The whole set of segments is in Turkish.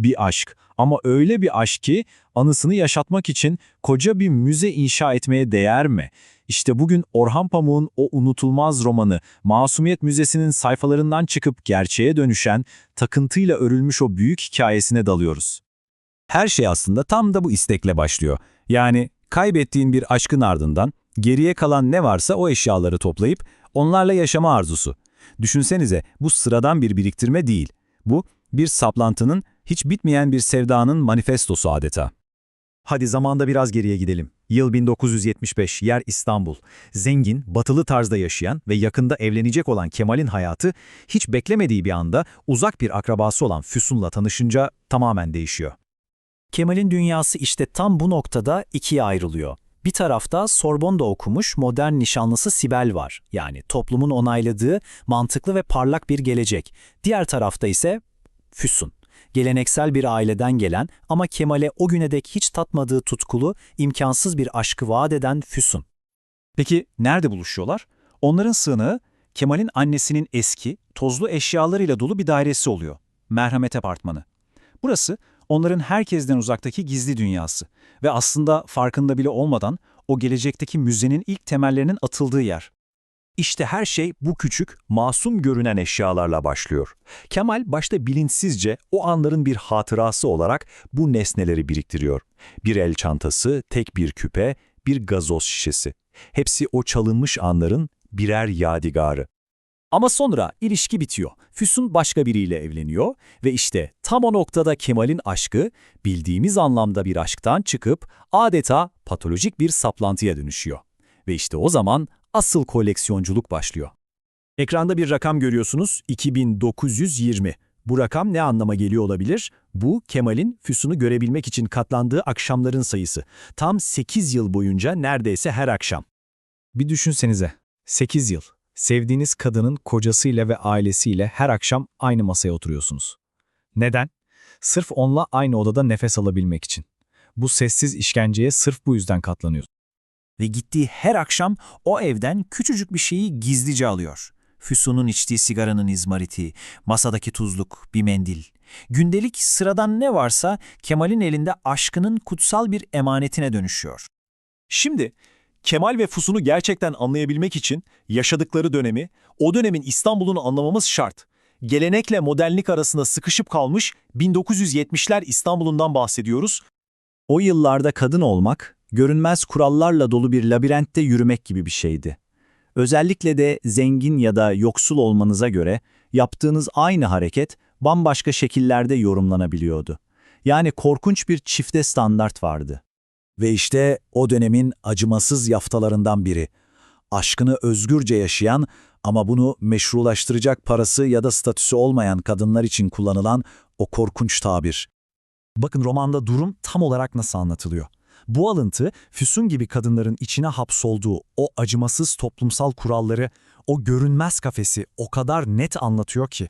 Bir aşk ama öyle bir aşk ki anısını yaşatmak için koca bir müze inşa etmeye değer mi? İşte bugün Orhan Pamuk'un o unutulmaz romanı Masumiyet Müzesi'nin sayfalarından çıkıp gerçeğe dönüşen, takıntıyla örülmüş o büyük hikayesine dalıyoruz. Her şey aslında tam da bu istekle başlıyor. Yani kaybettiğin bir aşkın ardından geriye kalan ne varsa o eşyaları toplayıp onlarla yaşama arzusu. Düşünsenize bu sıradan bir biriktirme değil. Bu bir saplantının, hiç bitmeyen bir sevdanın manifestosu adeta. Hadi zamanda biraz geriye gidelim. Yıl 1975, yer İstanbul. Zengin, batılı tarzda yaşayan ve yakında evlenecek olan Kemal'in hayatı hiç beklemediği bir anda uzak bir akrabası olan Füsun'la tanışınca tamamen değişiyor. Kemal'in dünyası işte tam bu noktada ikiye ayrılıyor. Bir tarafta Sorbonne'da okumuş modern nişanlısı Sibel var. Yani toplumun onayladığı mantıklı ve parlak bir gelecek. Diğer tarafta ise Füsun. Geleneksel bir aileden gelen ama Kemal'e o güne dek hiç tatmadığı tutkulu, imkansız bir aşkı vaat eden Füsun. Peki nerede buluşuyorlar? Onların sığınağı Kemal'in annesinin eski, tozlu eşyalarıyla dolu bir dairesi oluyor. Merhamet Apartmanı. Burası onların herkesten uzaktaki gizli dünyası ve aslında farkında bile olmadan o gelecekteki müzenin ilk temellerinin atıldığı yer. İşte her şey bu küçük, masum görünen eşyalarla başlıyor. Kemal başta bilinçsizce o anların bir hatırası olarak bu nesneleri biriktiriyor. Bir el çantası, tek bir küpe, bir gazoz şişesi. Hepsi o çalınmış anların birer yadigarı. Ama sonra ilişki bitiyor. Füsun başka biriyle evleniyor ve işte tam o noktada Kemal'in aşkı bildiğimiz anlamda bir aşktan çıkıp adeta patolojik bir saplantıya dönüşüyor. Ve işte o zaman asıl koleksiyonculuk başlıyor. Ekranda bir rakam görüyorsunuz 2920. Bu rakam ne anlama geliyor olabilir? Bu Kemal'in Füsun'u görebilmek için katlandığı akşamların sayısı. Tam 8 yıl boyunca neredeyse her akşam. Bir düşünsenize, 8 yıl. Sevdiğiniz kadının kocasıyla ve ailesiyle her akşam aynı masaya oturuyorsunuz. Neden? Sırf onunla aynı odada nefes alabilmek için. Bu sessiz işkenceye sırf bu yüzden katlanıyorsunuz. Ve gittiği her akşam o evden küçücük bir şeyi gizlice alıyor. Füsun'un içtiği sigaranın izmariti, masadaki tuzluk, bir mendil. Gündelik sıradan ne varsa Kemal'in elinde aşkının kutsal bir emanetine dönüşüyor. Şimdi Kemal ve Füsun'u gerçekten anlayabilmek için yaşadıkları dönemi, o dönemin İstanbul'unu anlamamız şart. Gelenekle modernlik arasında sıkışıp kalmış 1970'ler İstanbul'undan bahsediyoruz. O yıllarda kadın olmak, görünmez kurallarla dolu bir labirentte yürümek gibi bir şeydi. Özellikle de zengin ya da yoksul olmanıza göre yaptığınız aynı hareket bambaşka şekillerde yorumlanabiliyordu. Yani korkunç bir çifte standart vardı. Ve işte o dönemin acımasız yaftalarından biri. Aşkını özgürce yaşayan ama bunu meşrulaştıracak parası ya da statüsü olmayan kadınlar için kullanılan o korkunç tabir. Bakın romanda durum tam olarak nasıl anlatılıyor. Bu alıntı Füsun gibi kadınların içine hapsolduğu o acımasız toplumsal kuralları, o görünmez kafesi o kadar net anlatıyor ki.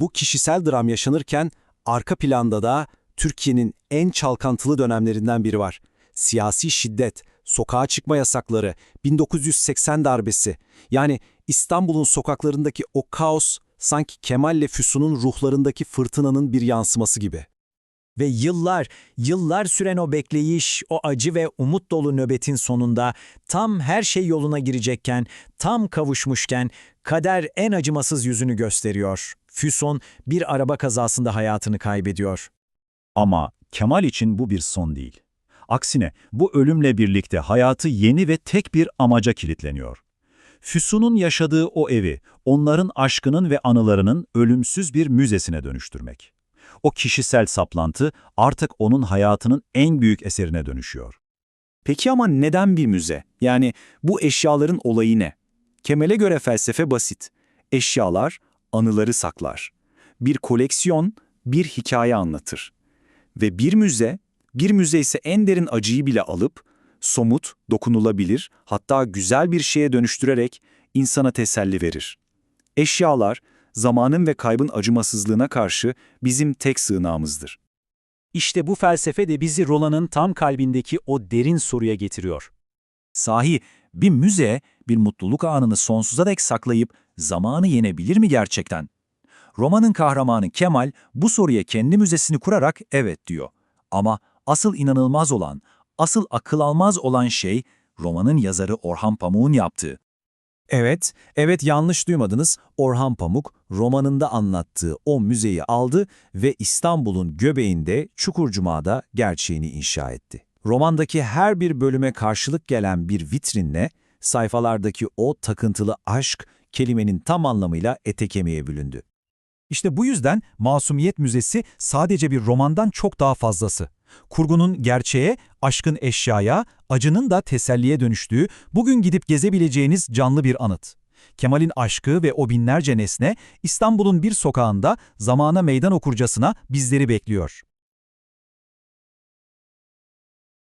Bu kişisel dram yaşanırken arka planda da Türkiye'nin en çalkantılı dönemlerinden biri var. Siyasi şiddet, sokağa çıkma yasakları, 1980 darbesi. Yani İstanbul'un sokaklarındaki o kaos sanki Kemal'le Füsun'un ruhlarındaki fırtınanın bir yansıması gibi. Ve yıllar, yıllar süren o bekleyiş, o acı ve umut dolu nöbetin sonunda tam her şey yoluna girecekken, tam kavuşmuşken kader en acımasız yüzünü gösteriyor. Füsun bir araba kazasında hayatını kaybediyor. Ama Kemal için bu bir son değil. Aksine bu ölümle birlikte hayatı yeni ve tek bir amaca kilitleniyor. Füsun'un yaşadığı o evi, onların aşkının ve anılarının ölümsüz bir müzesine dönüştürmek. O kişisel saplantı artık onun hayatının en büyük eserine dönüşüyor. Peki ama neden bir müze? Yani bu eşyaların olayı ne? Kemal'e göre felsefe basit. Eşyalar anıları saklar. Bir koleksiyon bir hikaye anlatır. Ve bir müze, bir müze ise en derin acıyı bile alıp somut, dokunulabilir, hatta güzel bir şeye dönüştürerek insana teselli verir. Eşyalar zamanın ve kaybın acımasızlığına karşı bizim tek sığınağımızdır. İşte bu felsefe de bizi Roland'ın tam kalbindeki o derin soruya getiriyor. Sahi bir müze bir mutluluk anını sonsuza dek saklayıp zamanı yenebilir mi gerçekten? Romanın kahramanı Kemal bu soruya kendi müzesini kurarak evet diyor. Ama asıl inanılmaz olan, asıl akıl almaz olan şey romanın yazarı Orhan Pamuk'un yaptığı. Evet, evet yanlış duymadınız. Orhan Pamuk romanında anlattığı o müzeyi aldı ve İstanbul'un göbeğinde Çukurcuma'da gerçeğini inşa etti. Romandaki her bir bölüme karşılık gelen bir vitrinle sayfalardaki o takıntılı aşk kelimenin tam anlamıyla ete kemiğe büründü. İşte bu yüzden Masumiyet Müzesi sadece bir romandan çok daha fazlası. Kurgunun gerçeğe, aşkın eşyaya, acının da teselliye dönüştüğü, bugün gidip gezebileceğiniz canlı bir anıt. Kemal'in aşkı ve o binlerce nesne İstanbul'un bir sokağında zamana meydan okurcasına bizleri bekliyor.